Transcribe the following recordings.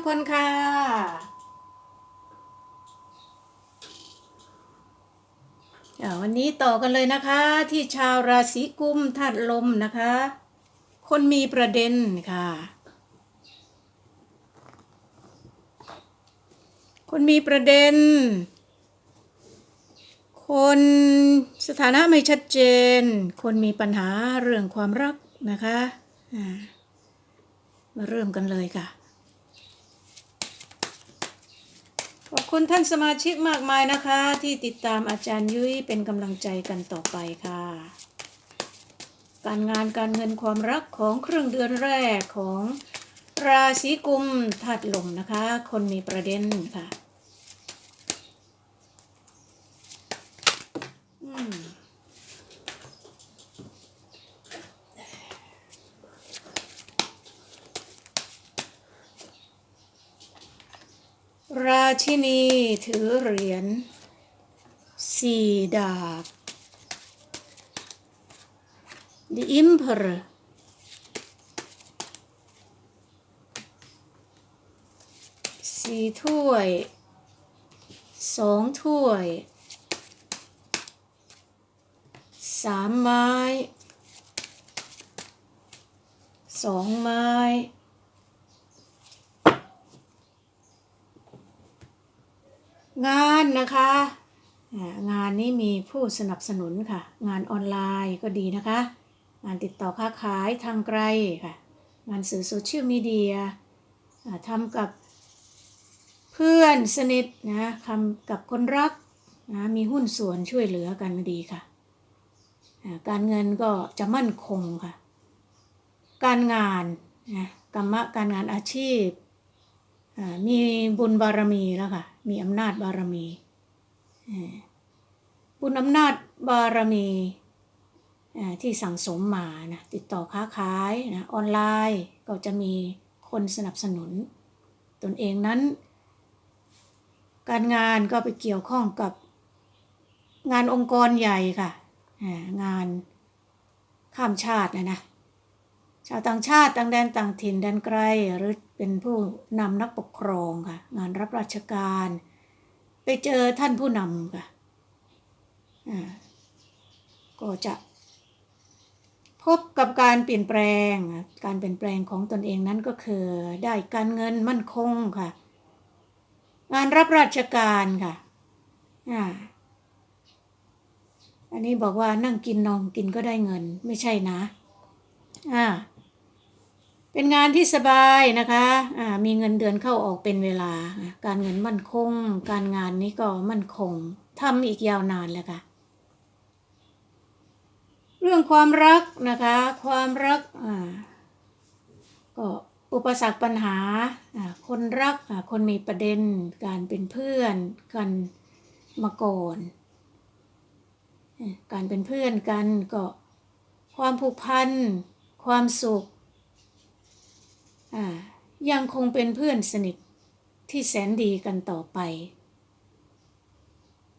วัสดีทุกคนค่ะ วันนี้ต่อกันเลยนะคะที่ชาวราศีกุมธาตุลมนะคะ คนมีประเด็นค่ะ คนมีประเด็น คนสถานะไม่ชัดเจน คนมีปัญหาเรื่องความรักนะคะมาเริ่มกันเลยค่ะ ขอบคุณท่านสมาชิกมากมายนะคะ ที่ติดตามอาจารย์ยุ้ยเป็นกำลังใจกันต่อไปค่ะ การงานการเงินความรักของครึ่งเดือนแรกของราศีกุมธาตุลมนะคะ คนมีประเด็นค่ะอืมรา ชินีถือเหรียญสี่ดาบ The Emperor สี่ถ้วยสองถ้วยสามไม้สองไม้ งานนะคะงานนี้มีผู้สนับสนุนค่ะ งานออนไลน์ก็ดีนะคะ งานติดต่อค้าขายทางไกลค่ะ งานสื่อโซเชียลมีเดียทำกับเพื่อนสนิทนะทำกับคนรักนะมีหุ้นส่วนช่วยเหลือกันดีค่ะ การเงินก็จะมั่นคงค่ะ การงานนะกรรมะการงานอาชีพมีบุญบารมีแล้วค่ะ มีอำนาจบารมีบุญอำนาจบารมีที่สั่งสมมานะติดต่อค้าขายนะออนไลน์ก็จะมีคนสนับสนุน ตนเองนั้น การงานก็ไปเกี่ยวข้องกับงานองค์กรใหญ่ค่ะ งานข้ามชาตินะนะ ชาวต่างชาติต่างแดนต่างถิ่นแดนไกล หรือเป็นผู้นำนักปกครองค่ะ งานรับราชการ ไปเจอท่านผู้นำค่ะอ่าก็จะพบกับการเปลี่ยนแปลง การเปลี่ยนแปลงของตนเองนั้นก็คือ ได้การเงินมั่นคงค่ะ งานรับราชการค่ะอ่าอันนี้บอกว่านั่งกินนอนกินก็ได้เงินไม่ใช่นะ อ่า เป็นงานที่สบายนะคะอ่ามีเงินเดือนเข้าออกเป็นเวลา การเงินมั่นคง การงานนี้ก็มั่นคงทำอีกยาวนานเลยค่ะ เรื่องความรักนะคะ ความรักอ่าก็อุปสรรคปัญหาอ่าคนรักอ่าคนมีประเด็น การเป็นเพื่อนกันมาก่อน การเป็นเพื่อนกันก็ความผูกพัน ความสุข ยังคงเป็นเพื่อนสนิทที่แสนดีกันต่อไป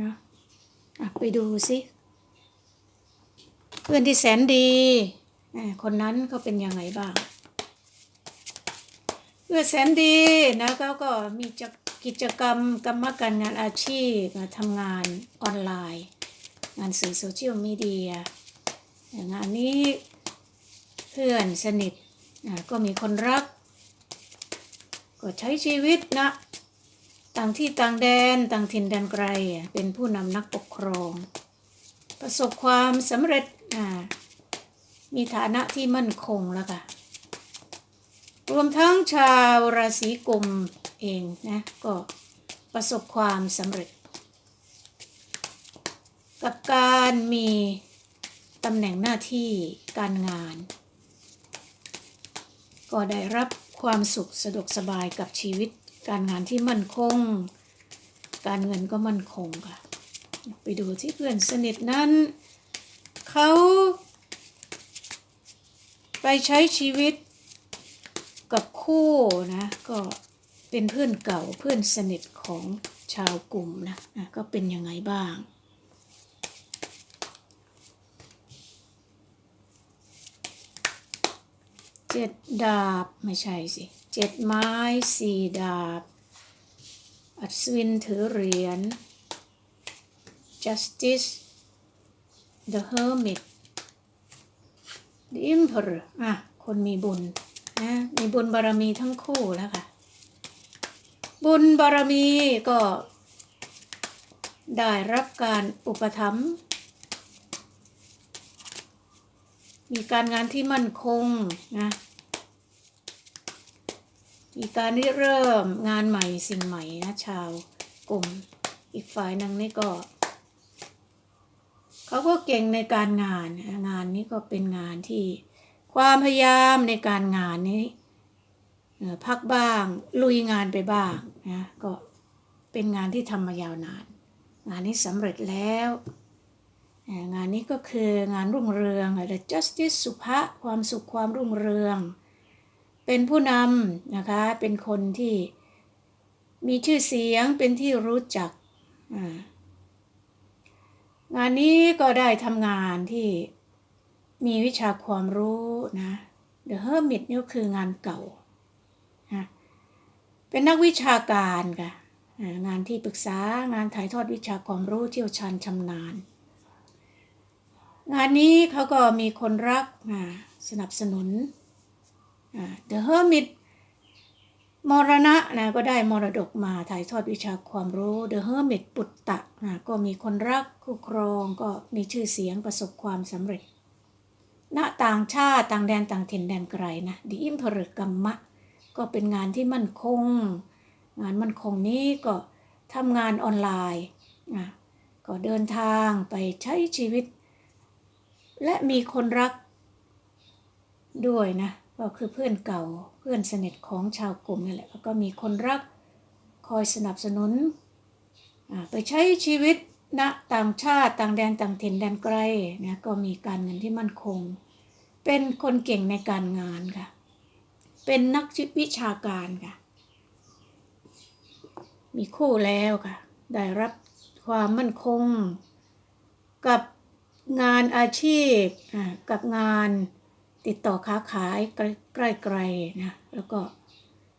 นะอะไปดูสิเพื่อนที่แสนดีคนนั้นเขาเป็นยังไงบ้างเพื่อนแสนดีนะเขาก็มีกิจกรรมกรรมการงานอาชีพทำงานออนไลน์ งานสื่อโซเชียลมีเดียงานนี้เพื่อนสนิท ก็มีคนรัก ก็ใช้ชีวิตนะ ต่างที่ต่างแดนต่างถิ่นแดนไกล เป็นผู้นำนักปกครอง ประสบความสำเร็จมีฐานะที่มั่นคงแล้วค่ะ รวมทั้งชาวราศีกุมเองนะก็ประสบความสำเร็จ กับการมีตำแหน่งหน้าที่การงาน ก็ได้รับความสุขสะดวกสบายกับชีวิต การงานที่มั่นคง การเงินก็มั่นคงค่ะ ไปดูที่เพื่อนสนิทนั้น เขาไปใช้ชีวิตกับคู่นะก็เป็นเพื่อนเก่าเพื่อนสนิทของชาวกลุ่มนะนะก็เป็นยังไงบ้าง เจ็ดดาบ ไม่ใช่สิเจ็ดไม้สี่ดาบ อัศวินถือเหรียญ justice the hermit the emperor อะ คนมีบุญนะมีบุญบารมีทั้งคู่แล้วค่ะ บุญบารมีก็ได้รับการอุปถัมภ์ มีการงานที่มั่นคงนะมีการริเริ่มงานใหม่สิ่งใหม่นะชาวกลุ่มอีกฝ่ายหนึ่งนี่ก็เขาก็เก่งในการงานงานนี้ก็เป็นงานที่ความพยายามในการงานนี้พักบ้างลุยงานไปบ้างนะก็เป็นงานที่ทำมายาวนาน งานนี้สำเร็จแล้ว งานนี้ก็คืองานรุ่งเรือง The Justice สุภะความสุขความรุ่งเรือง เป็นผู้นำนะคะ เป็นคนที่มีชื่อเสียงเป็นที่รู้จัก งานนี้ก็ได้ทำงานที่มีวิชาความรู้นะ The Hermit นี่คืองานเก่า เป็นนักวิชาการค่ะ งานที่ปรึกษางานถ่ายทอดวิชาความรู้เชี่ยวชาญชำนาญ งานนี้เขาก็มีคนรักอ่าสนับสนุน The Hermit มรณะนะก็ได้มรดกมาถ่ายทอดวิชาความรู้ The Hermit ปุตตะนะก็มีคนรักคู่ครองก็มีชื่อเสียงประสบความสำเร็จณต่างชาติต่างแดนต่างถิ่นแดนไกลนะ The Emperor กัมมะ ก็เป็นงานที่มั่นคง งานมั่นคงนี้ก็ทำงานออนไลน์นะก็เดินทางไปใช้ชีวิต และมีคนรัก ด้วยนะก็คือเพื่อนเก่าเพื่อนสนิทของชาวกลุ่มนี่แหละแล้วก็มีคนรักคอยสนับสนุนไปใช้ชีวิตณต่างชาติต่างแดนต่างถิ่นแดนไกลนะก็มีการเงินที่มั่นคง เป็นคนเก่งในการงานค่ะ เป็นนักวิชาการค่ะ มีคู่แล้วค่ะ ได้รับความมั่นคงกับ งานอาชีพอ่ากับงานติดต่อค้าขายใกล้ๆนะแล้วก็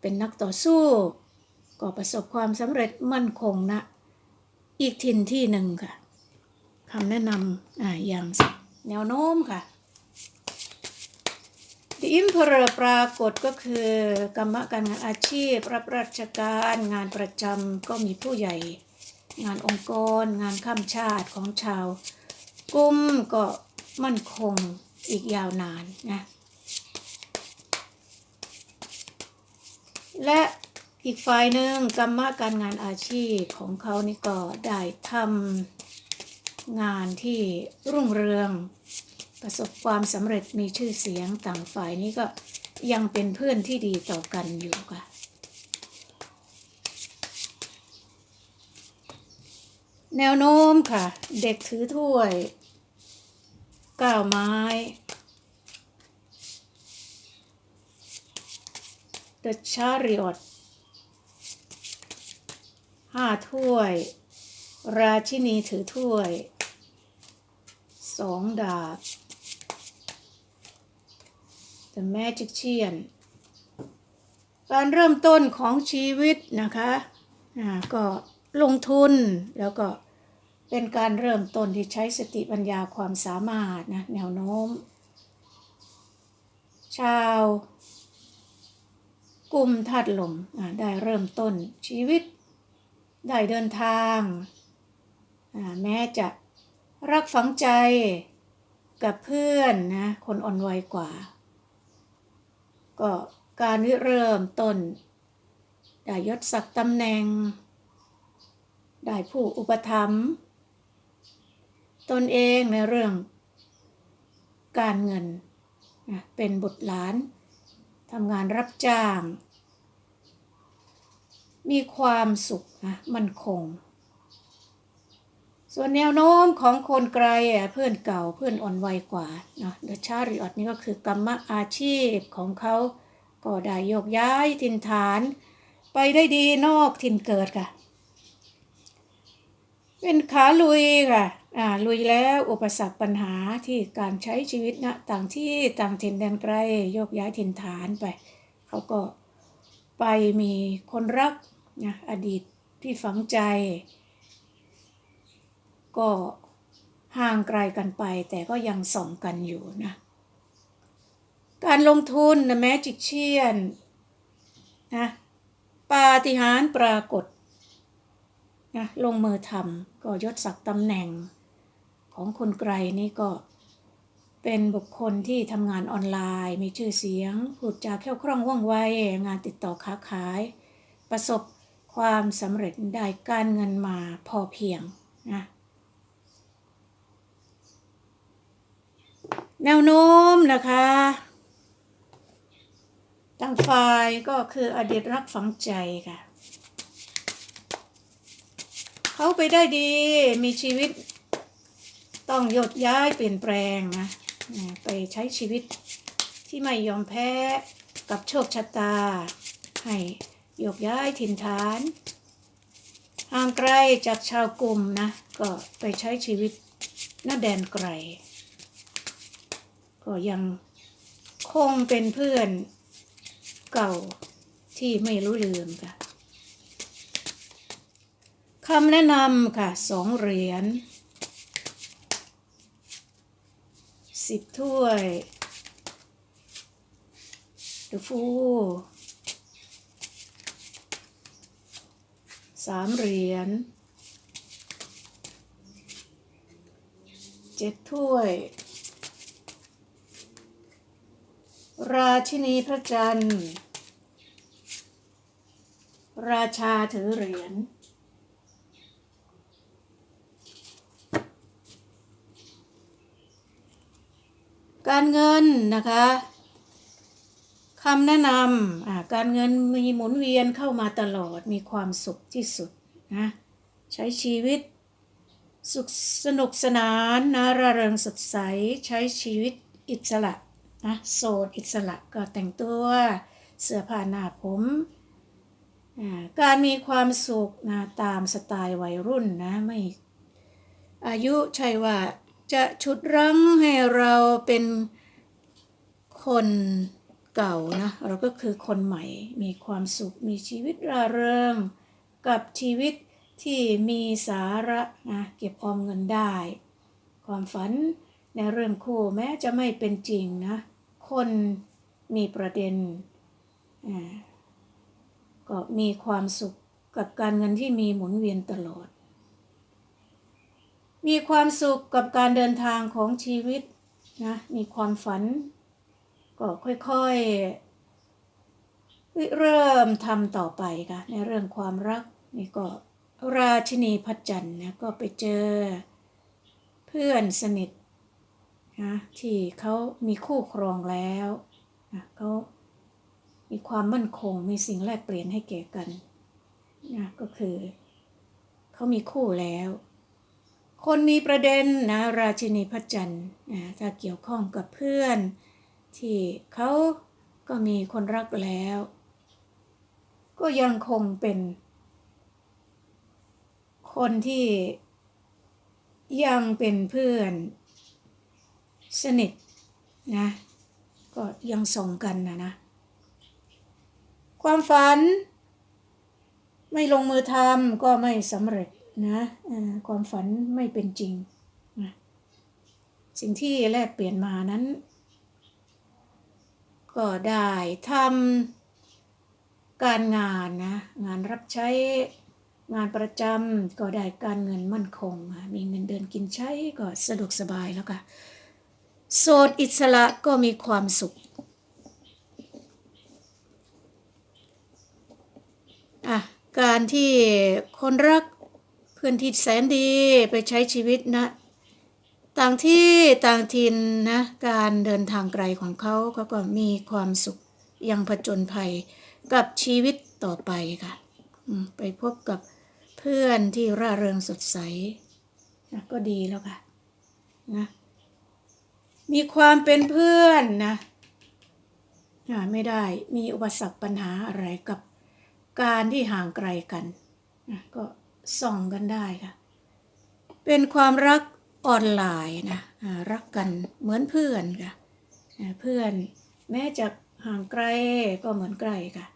เป็นนักต่อสู้ ก็ประสบความสำเร็จมั่นคงนะ อีกถิ่นที่หนึ่งค่ะคำแนะนำอ่าอย่างแนวโน้มค่ะ The Emperor ปรากฏก็คือกรรมการงานอาชีพ รับราชการงานประจำก็มีผู้ใหญ่ งานองค์กร งานข้ามชาติของชาว กลุ่มก็มั่นคงอีกยาวนานนะ และอีกฝ่ายหนึ่งกรรมการงานอาชีพของเขานี่ก็ได้ทำงานที่รุ่งเรือง ประสบความสำเร็จมีชื่อเสียงต่างฝ่ายนี้ก็ยังเป็นเพื่อนที่ดีต่อกันอยู่ค่ะแนวโน้มค่ะ เด็กถือถ้วย ก้าวไม้ The Chariot ห้าถ้วย ราชินีถือถ้วยสองดาบ The Magician การเริ่มต้นของชีวิตนะคะ ก็ลงทุนแล้วก็ เป็นการเริ่มต้นที่ใช้สติปัญญาความสามารถนะแนวโน้ม ชาวกลุ่มธาตุลมได้เริ่มต้นชีวิต ได้เดินทาง แม้จะรักฝังใจกับเพื่อนนะคนอ่อนวัยกว่า ก็การเริ่มต้น ได้ยศศักดิ์ตำแหน่ง ได้ผู้อุปถัมภ์ ตนเองในเรื่องการเงิน เป็นบุตรหลานทำงานรับจ้าง มีความสุขนะมั่นคง ส่วนแนวโน้มของคนไกลเพื่อนเก่าเพื่อนอ่อนวัยกว่านะเดชาริออตนี่ก็คือกรรมอาชีพของเขาก็ได้โยกย้ายถิ่นฐาน ไปได้ดีนอกถิ่นเกิดค่ะ เป็นขาลุยค่ะ ลุยแล้วอุปสรรคปัญหาที่การใช้ชีวิตณต่างที่ต่างถิ่นแดนไกลโยกย้ายถิ่นฐานไป เขาก็ไปมีคนรักนะอดีตที่ฝังใจ ก็ห่างไกลกันไปแต่ก็ยังส่องกันอยู่นะการลงทุนนะแมจิกเชียนนะปาฏิหาริย์ปรากฏนะลงมือทำก็ยศศักดิ์ตำแหน่ง ของคนไกลนี่ก็เป็นบุคคลที่ทำงานออนไลน์ มีชื่อเสียงพูดจาแค่คล่องว่องไวงานติดต่อค้าขาย ประสบความสำเร็จได้การเงินมาพอเพียงนะแนวโน้มนะคะต่างฝ่ายก็คืออดีตรักฝังใจค่ะ เขาไปได้ดีมีชีวิต ต้องยกย้ายเปลี่ยนแปลงนะไปใช้ชีวิตที่ไม่ยอมแพ้กับโชคชะตา ให้ยกย้ายถิ่นฐานห่างไกลจากชาวกลุ่มนะ ก็ไปใช้ชีวิตหน้าแดนไกล ก็ยังคงเป็นเพื่อนเก่าที่ไม่รู้ลืมค่ะคำแนะนำค่ะสองเหรียญ สิบถ้วยเดฟูสามเหรียญเจ็ดถ้วย ราชินีพระจันทร์ ราชาถือเหรียญ การเงินนะคะคำแนะนำการเงินมีหมุนเวียนเข้ามาตลอดมีความสุขที่สุดนะใช้ชีวิตสุขสนุกสนานนะระเริงสดใสใช้ชีวิตอิสระนะโสดอิสระก็แต่งตัวเสื้อผ้าหน้าผมการมีความสุขนะตามสไตล์วัยรุ่นนะไม่อายุใช่ว่า จะชุดรั้งให้เราเป็นคนเก่านะ เราก็คือคนใหม่มีความสุขมีชีวิตร่าเริง กับชีวิตที่มีสาระนะเก็บออมเงินได้ ความฝันในเรื่องคู่แม้จะไม่เป็นจริงนะ คนมีประเด็นก็มีความสุขกับการเงินที่มีหมุนเวียนตลอด มีความสุขกับการเดินทางของชีวิตนะมีความฝัน ก็ค่อยๆ เริ่มทำต่อไปค่ะ ในเรื่องความรักนี่ก็ราชินีพัชจันทร์นะก็ไปเจอเพื่อนสนิทนะที่เขามีคู่ครองแล้วนะเขามีความมั่นคงมีสิ่งแลกเปลี่ยนให้แก่กันนะก็คือเขามีคู่แล้ว คนมีประเด็นนะราชินีพระจันทร์นะถ้าเกี่ยวข้องกับเพื่อน ที่เขาก็มีคนรักแล้ว ก็ยังคงเป็น คนที่ยังเป็นเพื่อน สนิทนะก็ยังส่งกันนะนะ ความฝัน ไม่ลงมือทำก็ไม่สำเร็จ นะความฝันไม่เป็นจริงนะสิ่งที่แลกเปลี่ยนมานั้น ก็ได้ทำการงานนะ งานรับใช้งานประจำก็ได้การเงินมั่นคง มีเงินเดือนกินใช้ก็สะดวกสบายแล้วค่ะโสดอิสระก็มีความสุขอะการที่คนรัก พื่อนที่แสนดีไปใช้ชีวิตนะ ต่างที่ต่างถิ่นนะ การเดินทางไกลของเขาเขาก็มีความสุขยังผจญภัยกับชีวิตต่อไปค่ะไปพบกับเพื่อนที่ร่าเริงสดใสนะก็ดีแล้วค่ะนะมีความเป็นเพื่อนนะอ่าไม่ได้มีอุปสรรคปัญหาอะไรกับการที่ห่างไกลกันนะก็ ส่องกันได้ค่ะ เป็นความรักออนไลน์นะรักกันเหมือนเพื่อนค่ะเพื่อนแม้จะห่างไกลก็เหมือนใกล้ค่ะ